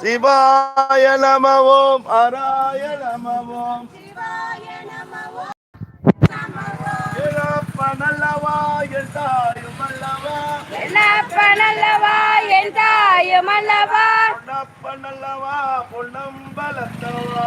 சிவாய நம ஓம் அராய நம ஓம் நல்லவா எந்தாயும் அல்லவா. நல்லவா என் தாயும் அல்லவா. பொன்னப்ப நல்லவா நல்லவா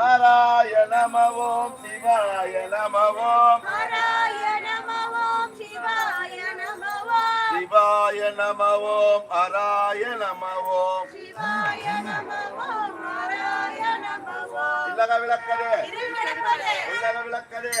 ஓம் நம சிவாய சிவாய நம ஓம் ஹராய நம ஓம் சிவாய நம ஓம் சிவாய நம ஓம் ஹராய நம ஓம் இல்லக விளக்கது உள்ளக விளக்கது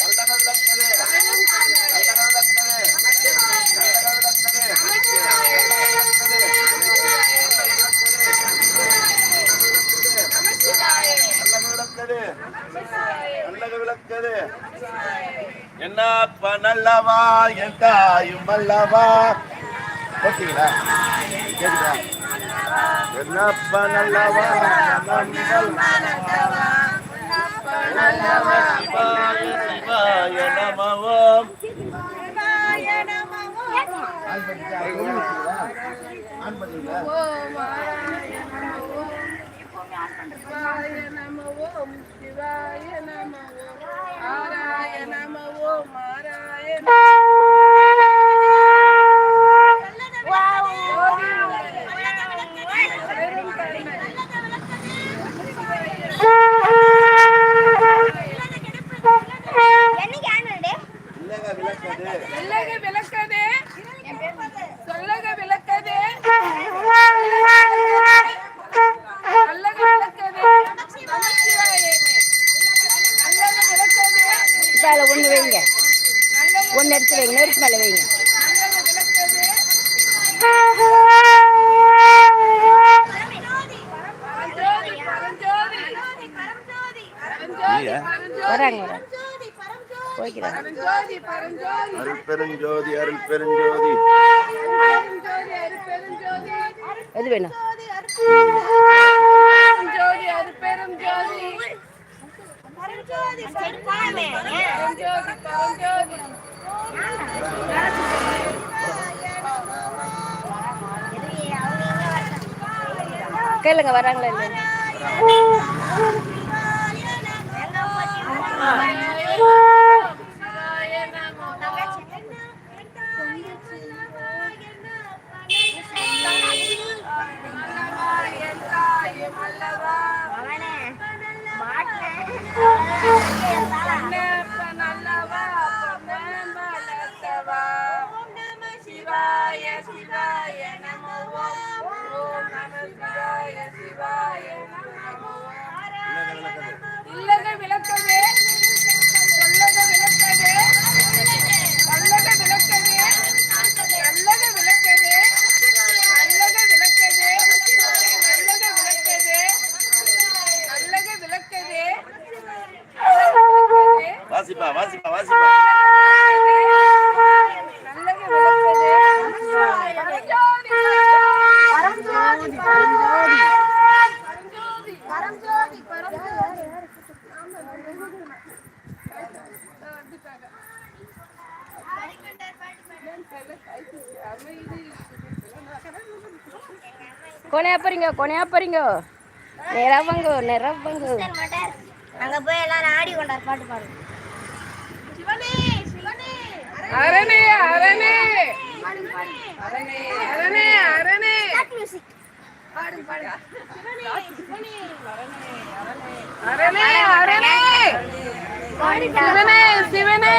உள்ளக விளக்கது நல்லக விளக்கது நல்லக விளக்கது. என்னப்ப நல்லவா என் தாயும் அல்லவா? கேட்டீங்களா? என்னப்ப நல்லவா சிவாய சிவாய நமவோம் நம ஓம் ஆராய நம பரஞ்சோதி அருள் பெருஞ்சோதி. எது வேணும்? கேளுங்க வராங்களா இல்லையா? சிவாய சிவாய நமோ ஓம் நம சிவாய சிவாய நமோ இல்லக விளக்கதே கொனையா போறீங்க கொனையா போறீங்க நிறவங்க நிறவங்க அங்க போய் எல்லாரும் ஆடி கொண்டார் பாட்டு பாடு. அரணே அரணே அரணே அரணே அரணே அரணே அரணே சிவனே சிவனே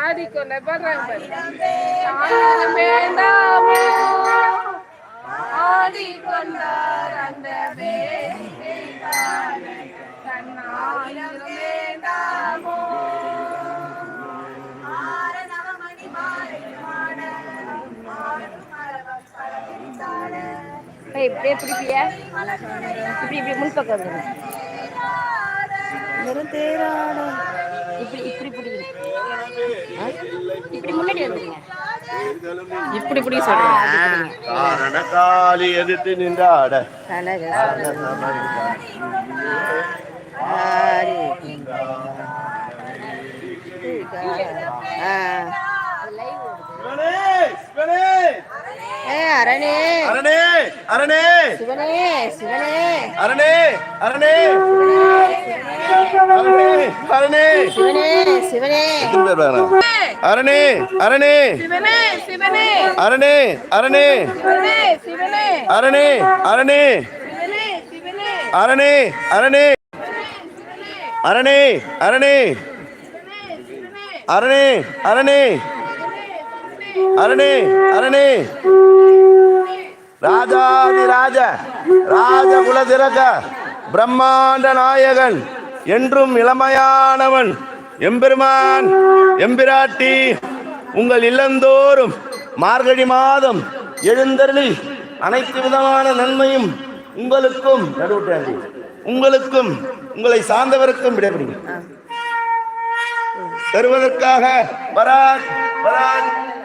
ஆடிக்கொள்ள வர்றாங்க வேண்டாமோ. ஆடிக்கொண்டார் அந்த வேண்டாமோ இப்படியே பிடிப்பியா. இப்படி இப்படி முன் பக்கம் வெறும் தேராட இப்படி இப்படி பிடிங்க ஆ? இப்படி முன்னாடி வந்துருங்க. இப்படி பிடி சொல்றேன் காரண காலி எதிர்த்து நின்றாட. சிவனே, சிவனே, அரணே அரணே அரணே சிவனே சிவனே அரணே அரணே அரணே அரணே சிவனே சிவனே எத்தனை பேர் வராங்க? அரணே அரணே சிவனே சிவனே அரணே அரணே சிவனே சிவனே அரணே அரணே சிவனே சிவனே அரணே அரணே. ராஜாதி ராஜ ராஜ குலதிறக பிரம்மாண்ட நாயகன் என்றும் இளமையானவன் எம்பெருமான் எம்பிராட்டி உங்கள் இல்லந்தோறும் மார்கழி மாதம் எழுந்தருளி அனைத்து விதமான நன்மையும் உங்களுக்கும் உங்களுக்கும் உங்களை சார்ந்தவருக்கும் விடைபிடிங்க தருவதற்காக வரான் வரான்.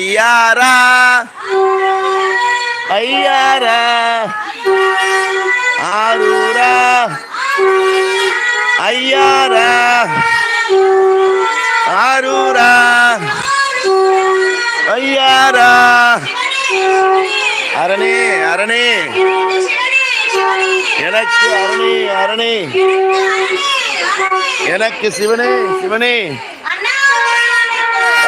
ஐயாரா? ஐயாரா? ஆரூரா? ஐயாரா? ஆரூரா? ஐயாரா? அரணே அரணே. எனக்கு அரணே அரணே. எனக்கு சிவனே சிவனே.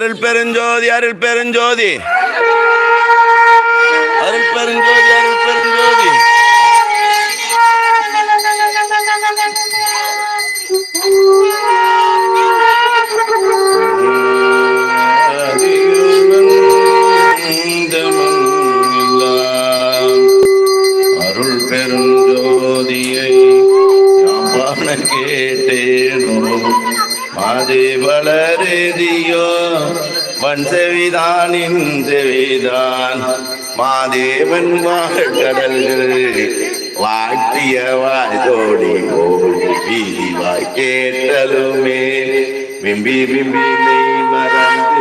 அருள் பெருஞ்சோதி அருள் பெருஞ்சோதி. அருள் பெருஞ்சோதி அருள் வன் செவிதானின் செவிதான். மாதேவன் வாழ்கடல்கள் வாட்டிய வாய்தோடி வீதி வாய் கேட்டலுமே விம்பி விம்பி மறந்து